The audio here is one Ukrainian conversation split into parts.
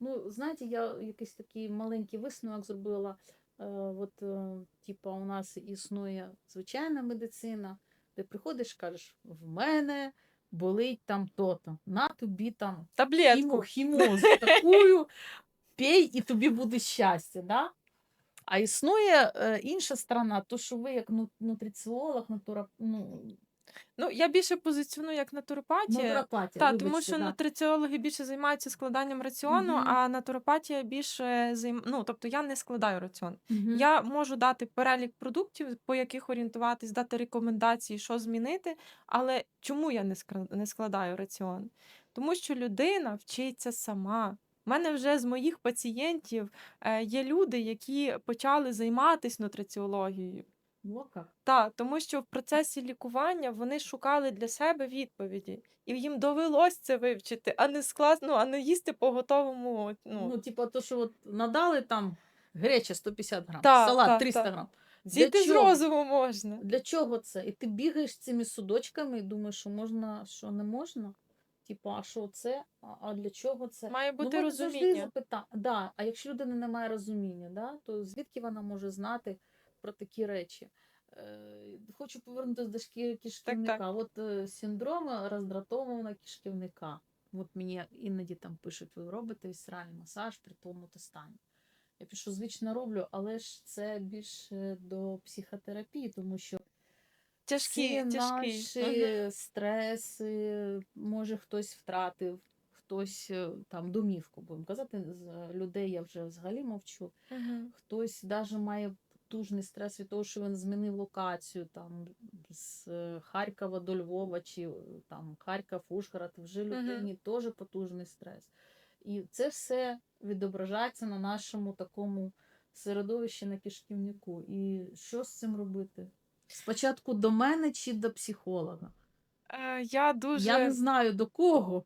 Ну, знаєте, я якийсь такий маленький висновок зробила. Е, от, е, типа, у нас існує звичайна медицина, ти приходиш, кажеш, в мене болить там то-то, на тобі там Таблетку. хімозу такую, пей, і тобі буде щастя. Да? А існує е, інша сторона, то що ви як ну- нутриціолог, натура, ну, Ну, я більше позиціоную як натуропатія. натуропатія, Так, тому що да. нутриціологи більше займаються складанням раціону, Мгм. а натуропатія більше займ... ну, тобто я не складаю раціон. Мгм. Я можу дати перелік продуктів, по яких орієнтуватись, дати рекомендації, що змінити. Але чому я не складаю раціон? Тому що людина вчиться сама. У мене вже з моїх пацієнтів е, є люди, які почали займатися нутриціологією. Во. Так, тому що в процесі лікування вони шукали для себе відповіді, і їм довелось це вивчити, а не склад, ну, а не їсти по готовому. Ну, Ну, типа, то, що от надали там греча 150 грам, Та, салат та, 300 та. грам. зійти з чого? розуму можна. Для чого це? І ти бігаєш цими судочками і думаєш, що можна, що не можна? Типа, а що це? А, а для чого це? Має бути ну, завжди розуміння. запита... да, а якщо людина не має розуміння, да, то звідки вона може знати про такі речі? Е, хочу повернутися до шки- кишківника. От е, синдром роздратованого кишківника. От мені іноді там пишуть, ви робите вісцеральний масаж при тому то стані. Я пишу, звично роблю, але ж це більше до психотерапії, тому що Тяжкі, всі тяжкі. наші Мгм. стреси, може хтось втратив, хтось е, там домівку, будемо казати, з людей я вже взагалі мовчу. Мгм. Хтось навіть має потужний стрес від того, що він змінив локацію там з е, Харкова до Львова, чи е, там Харків, Ужгород, вже людині теж потужний стрес. І це все відображається на нашому такому середовищі на кишківнику. І що з цим робити? Спочатку до мене чи до психолога? Е, Я дуже Я не знаю до кого.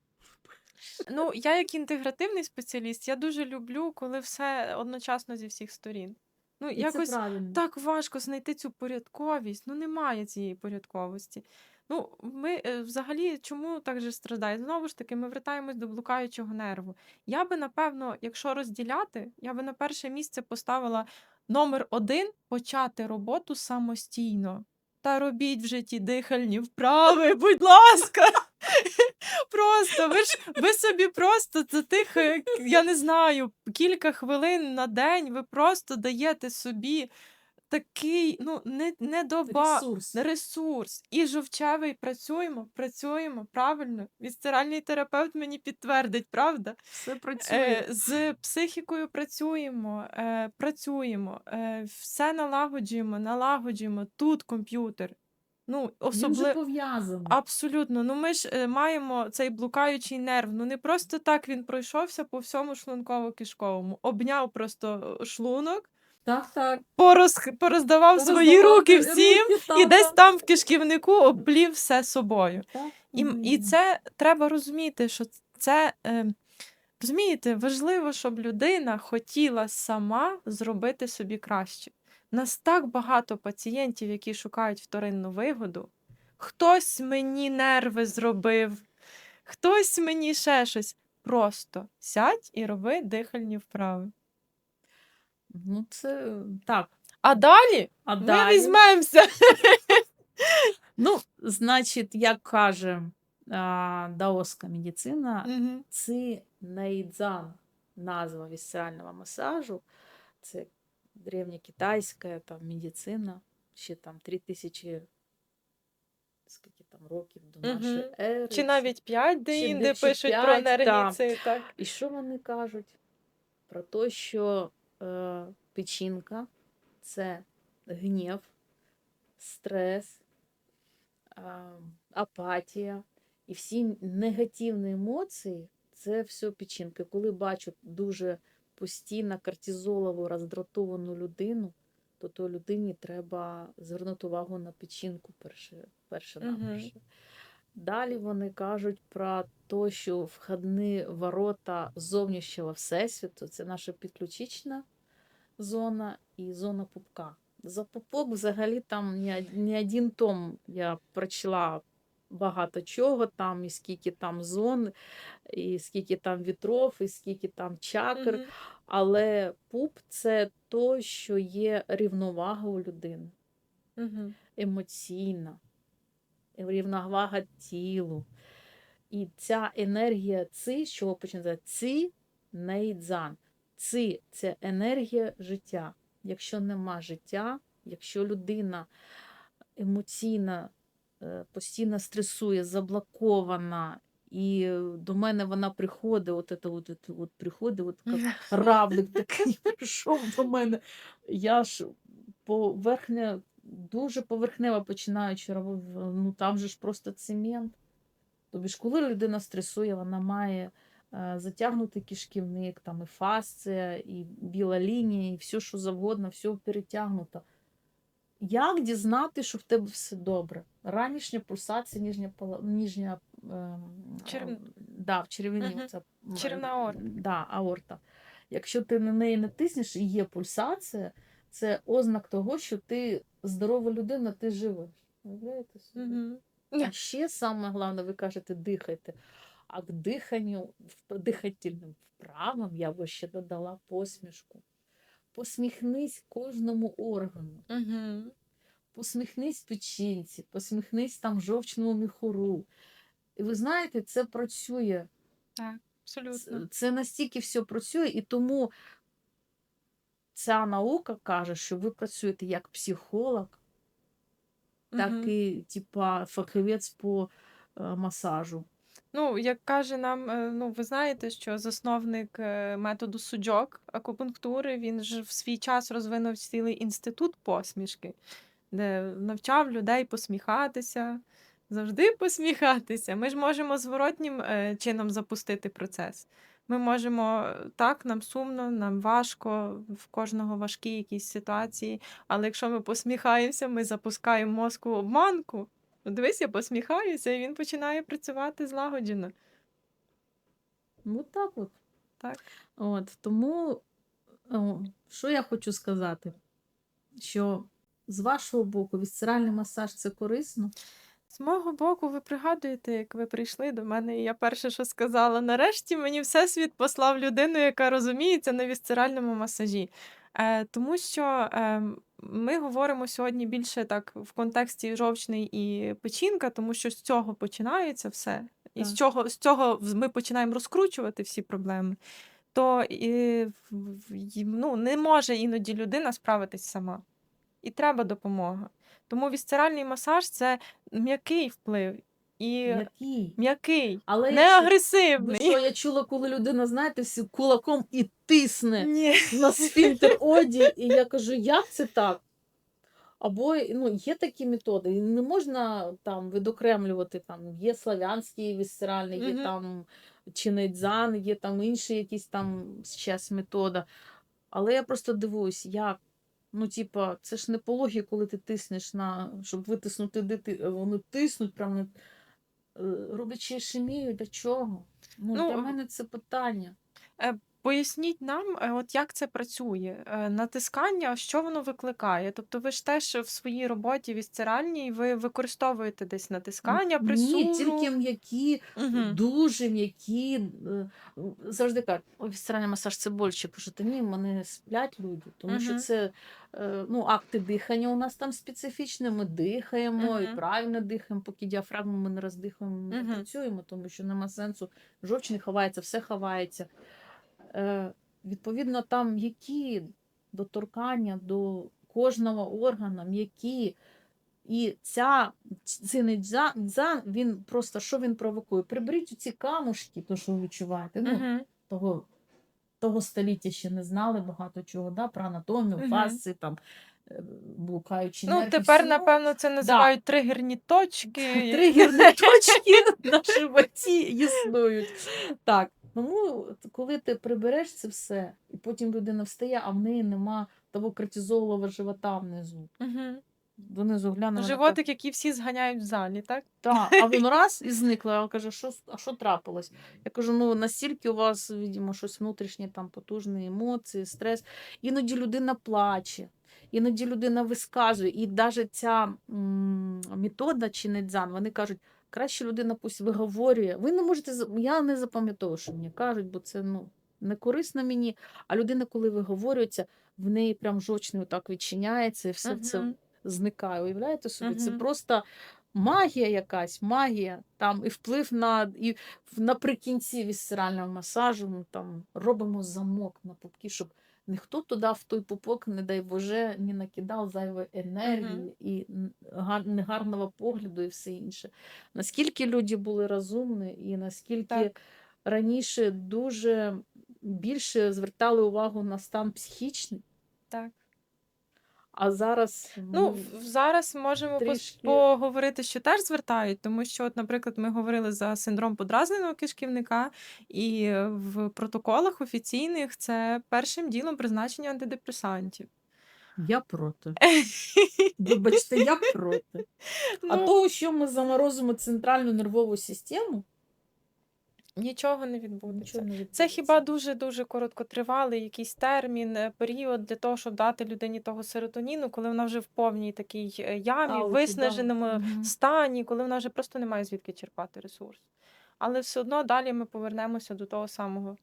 ну я як інтегративний спеціаліст, я дуже люблю, коли все одночасно зі всіх сторін. Ну, І якось це правильно. так важко знайти цю порядковість. Ну, немає цієї порядковості. Ну, ми е, взагалі чому так же страдає? Знову ж таки, ми вертаємось до блукаючого нерву. Я би, напевно, якщо розділяти, я би на перше місце поставила номер один почати роботу самостійно. Та робіть в житті дихальні вправи, будь ласка. Просто ви ж ви собі просто за тих, е, я не знаю, кілька хвилин на день ви просто даєте собі такий, ну, не, не доба, Ресурс. ресурс. І жовчевий працюємо, працюємо правильно. Відстиральний терапевт мені підтвердить, правда? Все працює. Е, з психікою працюємо, е, працюємо, е, все налагоджуємо, налагоджуємо. Тут комп'ютер. Ну, особливо. пов'язаний. Абсолютно. Ну ми ж е, маємо цей блукаючий нерв. Ну не просто так він пройшовся по всьому шлунково-кишковому. Обняв просто е, шлунок, Так, так. пороз... пороздавав свої Роздавати руки всім, руки, і та, десь та. там в кишківнику облів все собою. Так. І, і це треба розуміти, що це. Е, Розумієте, важливо, щоб людина хотіла сама зробити собі краще. Нас так багато пацієнтів, які шукають вторинну вигоду. Хтось мені нерви зробив, хтось мені ще щось. Просто сядь і роби дихальні вправи. Ну, це так. А далі А ми далі? візьмемося. Ну, значить, як каже а, даоська медицина, Мгм. Ци Наїдзан, назва вісцерального масажу, це древньокитайська там, медицина, ще там 3000 скільки там років до нашої ери. Чи навіть п'ять, де інде пишуть про п'ять, так. І що вони кажуть? Про те, що е, печінка це гнів, стрес, е, апатія і всі негативні емоції це все печінка. Коли бачу дуже постійно кортизолову роздратовану людину, то то людині треба звернути увагу на печінку перше, перше наперше. Далі вони кажуть про те, що входні ворота зовнішнього всесвіту це наша підключична зона і зона пупка. За пупок взагалі там не один том я прочла багато чого там, і скільки там зон, і скільки там вітров, і скільки там чакр. Мгм. Але пуп це то, що є рівновага у людини, Мгм. емоційна, рівновага тілу. І ця енергія ци, з чого починається? Ци нейдзан. Ци це енергія життя. Якщо нема життя, якщо людина емоційна, постійно стресує, заблокована, і е, до мене вона приходить, от, це, от, от, от приходить, от як равлик такий прийшов до мене. Я ж поверхня, дуже поверхнево починаючи робити, ну там же ж просто цемент. Тобі ж, коли людина стресує, вона має е, затягнутий кишківник, там і фасція, і біла лінія, і все, що завгодно, все перетягнуто. Як дізнати, що в тебе все добре? Ранішня пульсація, ніжня, ніжня ем, Черв- да, в черевині. Мгм. оця, м, Черевна аорта. Да, аорта. Якщо ти на неї не тиснеш і є пульсація, це ознак того, що ти здорова людина, ти живеш. Уявляєте собі? Мгм. А ще саме головне, ви кажете, дихайте. А к диханню, дихательним вправам я би ще додала посмішку. Посміхнись кожному органу, Мгм. Посміхнись печінці, посміхнись там жовчному міхуру. І ви знаєте, це працює. Так, абсолютно. Це, настільки все працює, і тому ця наука каже, що ви працюєте як психолог, так Мгм. і типа фахівець по е, масажу. Ну, як каже нам, е, ну ви знаєте, що засновник е, методу суджок акупунктури, він ж в свій час розвинув цілий інститут посмішки, де навчав людей посміхатися, завжди посміхатися. Ми ж можемо зворотнім е, чином запустити процес. Ми можемо е, так, нам сумно, нам важко, в кожного важкі якісь ситуації. Але якщо ми посміхаємося, ми запускаємо мозку обманку. Ну, Дивись, я посміхаюся, і він починає працювати злагоджено. Ну так от. Так. От тому, о, що я хочу сказати? Що з вашого боку вісцеральний масаж це корисно? З мого боку, ви пригадуєте, як ви прийшли до мене, і я перше, що сказала, нарешті мені Всесвіт послав людину, яка розуміється на вісцеральному масажі. Е, тому що е, ми говоримо сьогодні більше так в контексті жовчний і печінка, тому що з цього починається все. І з цього, з цього ми починаємо розкручувати всі проблеми. То і, ну, не може іноді людина справитись сама. І треба допомога. Тому вісцеральний масаж це м'який вплив і Який? м'який, Але не якщо- агресивний. що, я чула, коли людина, знаєте, всі кулаком і тисне Ні. на сфінктер оді, і я кажу, як це так? Або ну, є такі методи, не можна там відокремлювати, там є славянський вісцеральний, є Мгм. там чинейдзан, є там інші якісь там зараз метода. Але я просто дивуюсь, як. Ну, типа, це ж не пологі, коли ти тиснеш на, щоб витиснути дити, вони тиснуть прямо, е, роблячи ішемію, для чого? Ну, Ну, для мене це питання. Поясніть нам, е, от як це працює. Е, Натискання, що воно викликає? Тобто ви ж теж в своїй роботі вісцеральній ви використовуєте десь натискання, пресуру? Ні, тільки м'які, Мгм. дуже м'які. Завжди кажуть, вісцеральний масаж це боляче. Кажу, та ні, мене сплять люди, тому що це е, ну, акти дихання у нас там специфічні. Ми дихаємо і правильно дихаємо, поки діафрагму ми не роздихаємо, ми не працюємо, тому що нема сенсу. Жовч не ховається, все ховається. Е, Відповідно, там м'які доторкання до кожного органу, м'які. І ця недза- він просто що він провокує? Приберіть ці камушки, то що ви відчуваєте. Ну, Мгм. того, того століття ще не знали багато чого, да, про анатомію, Мгм. фасци, там, е, блукаючі Ну, нерви, тепер, всього. напевно, це називають тригерні точки. Тригерні точки на животі існують. Так, тому коли ти прибереш це все, і потім людина встає, а в неї нема того кортизолового живота внизу. Мгм. Донизу глянула. Животик, який всі зганяють в залі, так? Так, а він раз і зникла. Я кажу, що, а що трапилось? Я кажу, ну настільки у вас, видимо, щось внутрішнє, там потужні емоції, стрес. Іноді людина плаче, іноді людина висказує. І навіть ця м, метода чи недзан, вони кажуть, краще людина пусть виговорює. Ви не можете я не запам'ятовую, що мені кажуть, бо це ну не корисно мені. А людина, коли виговорюється, в неї прям жовчний отак відчиняється, і все це зникає. Уявляєте собі? Це просто магія якась, магія. Там і вплив на і наприкінці вісцерального масажу ми там робимо замок на пупки, щоб ніхто туди в той пупок, не дай Боже, не накидав зайвої енергії і негарного погляду і все інше. Наскільки люди були розумні, і наскільки Так. раніше дуже більше звертали увагу на стан психічний, Так. А зараз Ну, зараз можемо трішки- поговорити, що теж звертають, тому що, от, наприклад, ми говорили за синдром подразненого кишківника, і е, в протоколах офіційних це першим ділом призначення антидепресантів. я проти. Вибачте, я проти. А Ну, того, що ми заморозимо центральну нервову систему, нічого не відбудеться. нічого не Це хіба дуже дуже короткотривалий якийсь термін, е, період для того, щоб дати людині того серотоніну, коли вона вже в повній такій е, ямі, Ауті, да. виснаженому Мгм. стані, коли вона вже просто не має звідки черпати ресурс. Але все одно далі ми повернемося до того самого.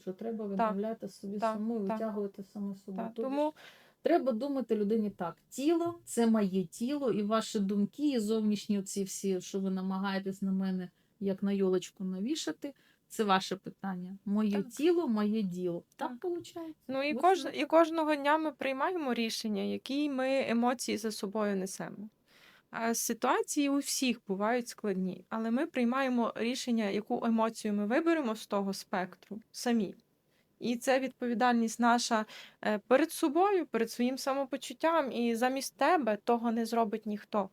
Що треба виявляти собі так, саму, так. витягувати саме собі. Так, Тобто тому Треба думати людині так: тіло це моє тіло, і ваші думки, і зовнішні ці всі, що ви намагаєтесь на мене як на йолочку навішати. Це ваше питання. Моє Так. тіло, моє діло. Так Так. виходить. Ну і, кож... і кожного дня ми приймаємо рішення, які ми емоції за собою несемо. А Ситуації у всіх бувають складні, але ми приймаємо рішення, яку емоцію ми виберемо з того спектру самі. І це відповідальність наша е, перед собою, перед своїм самопочуттям, і замість тебе того не зробить ніхто.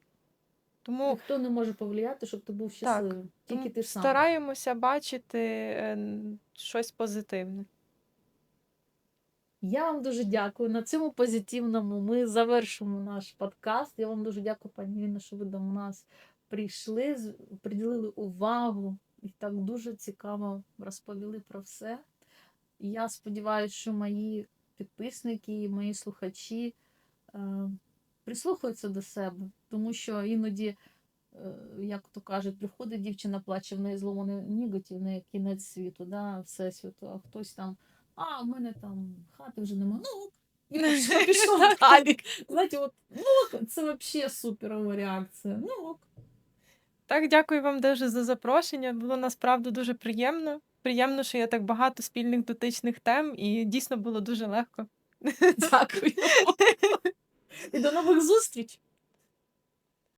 Тому Ніхто не може повлияти, щоб ти був щасливим. Тільки тому ти сам. стараємося бачити е, щось позитивне. Я вам дуже дякую. На цьому позитивному ми завершимо наш подкаст. Я вам дуже дякую, пані Інна, що ви до нас прийшли, приділили увагу і так дуже цікаво розповіли про все. Я сподіваюся, що мої підписники і мої слухачі е, прислухаються до себе, тому що іноді, е, як то кажуть, приходить дівчина, плаче, в неї зломаний ніготь, і в неї кінець світу, да, всесвіту, а хтось там а, в мене там хати вже нема. Ну, і пішов, пішов далі. Знаєте, от, ну, це взагалі суперова реакція. Ну, ок. Так, дякую вам дуже за запрошення. Було насправді дуже приємно. Приємно, що є так багато спільних дотичних тем, і дійсно було дуже легко. Дякую. І до нових зустріч!